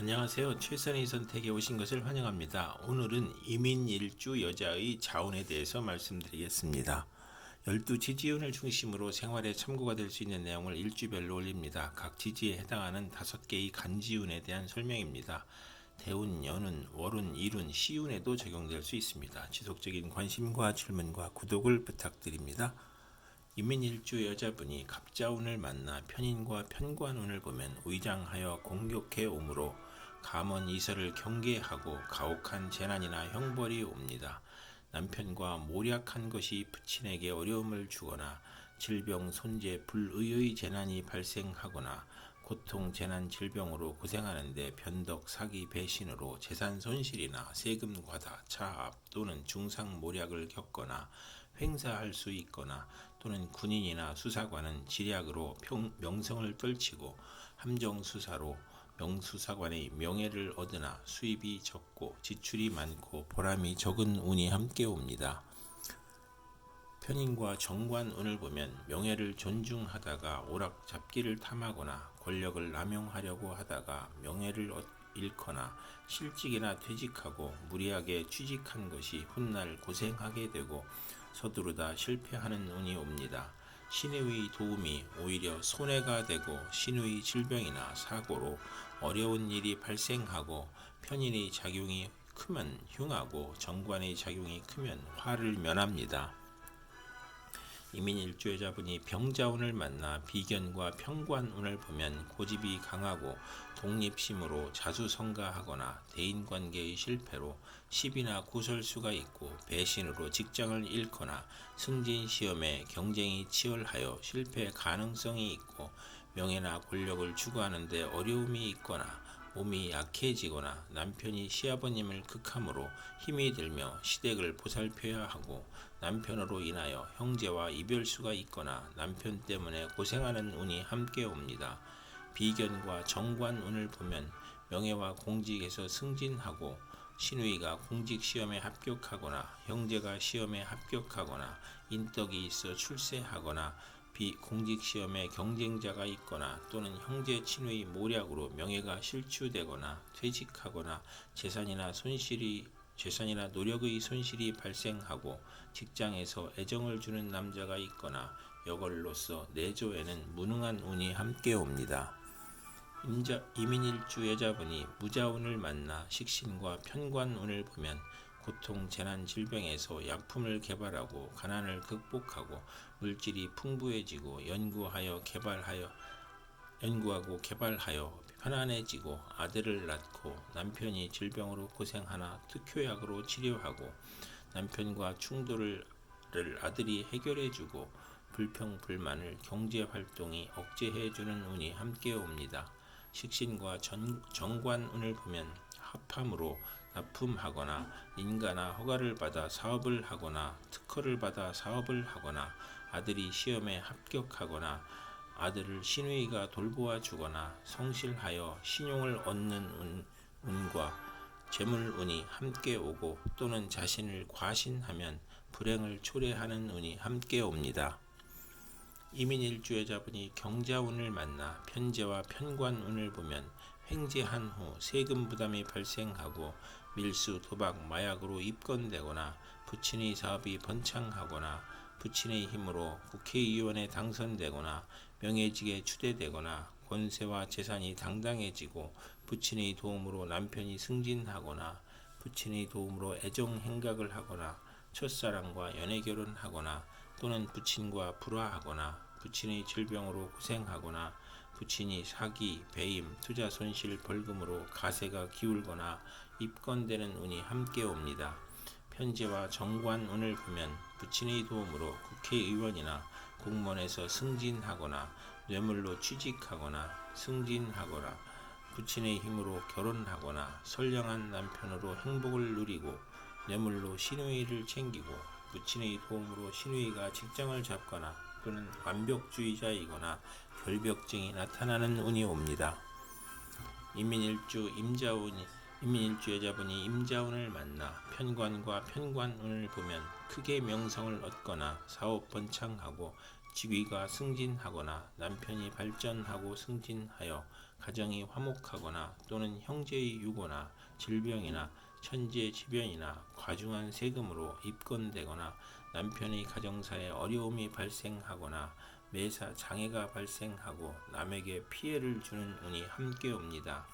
안녕하세요. 최선의 선택에 오신 것을 환영합니다. 오늘은 이민 일주 여자의 자운에 대해서 말씀드리겠습니다. 열두 지지운을 중심으로 생활에 참고가 될 수 있는 내용을 일주별로 올립니다. 각 지지에 해당하는 다섯 개의 간지운에 대한 설명입니다. 대운, 연운, 월운, 일운, 시운에도 적용될 수 있습니다. 지속적인 관심과 질문과 구독을 부탁드립니다. 이민일주 여자분이 갑자운을 만나 편인과 편관운을 보면 위장하여 공격해 오므로 감원 이설을 경계하고 가혹한 재난이나 형벌이 옵니다. 남편과 모략한 것이 부친에게 어려움을 주거나 질병, 손재, 불의의 재난이 발생하거나 고통, 재난, 질병으로 고생하는데 변덕, 사기, 배신으로 재산 손실이나 세금 과다, 차압 또는 중상 모략을 겪거나 횡사할 수 있거나 또는 군인이나 수사관은 지략으로 평, 명성을 떨치고 함정 수사로 명수사관의 명예를 얻으나 수입이 적고 지출이 많고 보람이 적은 운이 함께 옵니다. 편인과 정관운을 보면 명예를 존중하다가 오락 잡기를 탐하거나 권력을 남용하려고 하다가 명예를 얻- 잃거나 실직이나 퇴직하고 무리하게 취직한 것이 훗날 고생하게 되고 서두르다 실패하는 운이 옵니다. 신의 도움이 오히려 손해가 되고 신의 질병이나 사고로 어려운 일이 발생하고 편인의 작용이 크면 흉하고 정관의 작용이 크면 화를 면합니다. 이민 일주여자분이 병자운을 만나 비견과 평관운을 보면 고집이 강하고 독립심으로 자수성가하거나 대인관계의 실패로 시비나 구설수가 있고 배신으로 직장을 잃거나 승진시험에 경쟁이 치열하여 실패 가능성이 있고 명예나 권력을 추구하는데 어려움이 있거나 몸이 약해지거나 남편이 시아버님을 극함으로 힘이 들며 시댁을 보살펴야 하고 남편으로 인하여 형제와 이별수가 있거나 남편 때문에 고생하는 운이 함께 옵니다. 비견과 정관 운을 보면 명예와 공직에서 승진하고 신우이가 공직 시험에 합격하거나 형제가 시험에 합격하거나 인덕이 있어 출세하거나 비 공직 시험에 경쟁자가 있거나 또는 형제 친의 모략으로 명예가 실추되거나 퇴직하거나 재산이나 손실이 재산이나 노력의 손실이 발생하고 직장에서 애정을 주는 남자가 있거나 여걸로서 내조에는 무능한 운이 함께 옵니다. 임자, 이민일주 여자분이 무자운을 만나 식신과 편관운을 보면 고통, 재난, 질병에서 약품을 개발하고 가난을 극복하고 물질이 풍부해지고 연구하여 개발하여 연구하고 개발하여 편안해지고 아들을 낳고 남편이 질병으로 고생하나 특효약으로 치료하고 남편과 충돌을 아들이 해결해주고 불평 불만을 경제 활동이 억제해주는 운이 함께 옵니다. 식신과 전, 정관운을 보면 합함으로 납품하거나 인가나 허가를 받아 사업을 하거나 특허를 받아 사업을 하거나 아들이 시험에 합격하거나 아들을 신우이가 돌보아 주거나 성실하여 신용을 얻는 운, 운과 재물운이 함께 오고 또는 자신을 과신하면 불행을 초래하는 운이 함께 옵니다. 이민일주여자분이 경자운을 만나 편제와 편관운을 보면 횡재한 후 세금 부담이 발생하고 밀수, 도박, 마약으로 입건되거나 부친의 사업이 번창하거나 부친의 힘으로 국회의원에 당선되거나 명예직에 추대되거나 권세와 재산이 당당해지고 부친의 도움으로 남편이 승진하거나 부친의 도움으로 애정 행각을 하거나 첫사랑과 연애 결혼하거나 또는 부친과 불화하거나 부친의 질병으로 고생하거나 부친이 사기, 배임, 투자 손실, 벌금으로 가세가 기울거나 입건되는 운이 함께 옵니다. 편제와 정관운을 보면 부친의 도움으로 국회의원이나 공무원에서 승진하거나 뇌물로 취직하거나 승진하거나 부친의 힘으로 결혼하거나 선량한 남편으로 행복을 누리고 뇌물로 신우이를 챙기고 부친의 도움으로 신우이가 직장을 잡거나 또는 완벽주의자이거나 결벽증이 나타나는 운이 옵니다. 이민일주 임자운이 이민일주 여자분이 임자운을 만나 편관과 편관운을 보면 크게 명성을 얻거나 사업 번창하고 직위가 승진하거나 남편이 발전하고 승진하여 가정이 화목하거나 또는 형제의 유고나 질병이나 천재지변이나 과중한 세금으로 입건되거나 남편의 가정사에 어려움이 발생하거나 매사 장애가 발생하고 남에게 피해를 주는 운이 함께 옵니다.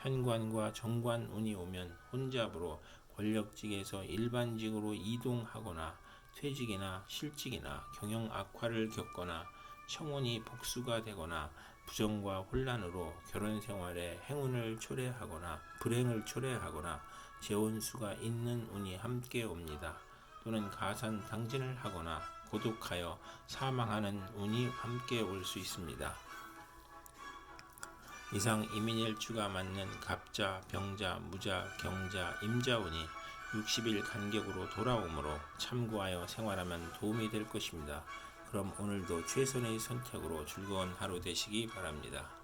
편관과 정관 운이 오면 혼잡으로 권력직에서 일반직으로 이동하거나 퇴직이나 실직이나 경영 악화를 겪거나 청혼이 복수가 되거나 부정과 혼란으로 결혼 생활에 행운을 초래하거나 불행을 초래하거나 재혼수가 있는 운이 함께 옵니다. 또는 가산 당진을 하거나 고독하여 사망하는 운이 함께 올 수 있습니다. 이상 이민일주가 맞는 갑자, 병자, 무자, 경자, 임자운이 60일 간격으로 돌아오므로 참고하여 생활하면 도움이 될 것입니다. 그럼 오늘도 최선의 선택으로 즐거운 하루 되시기 바랍니다.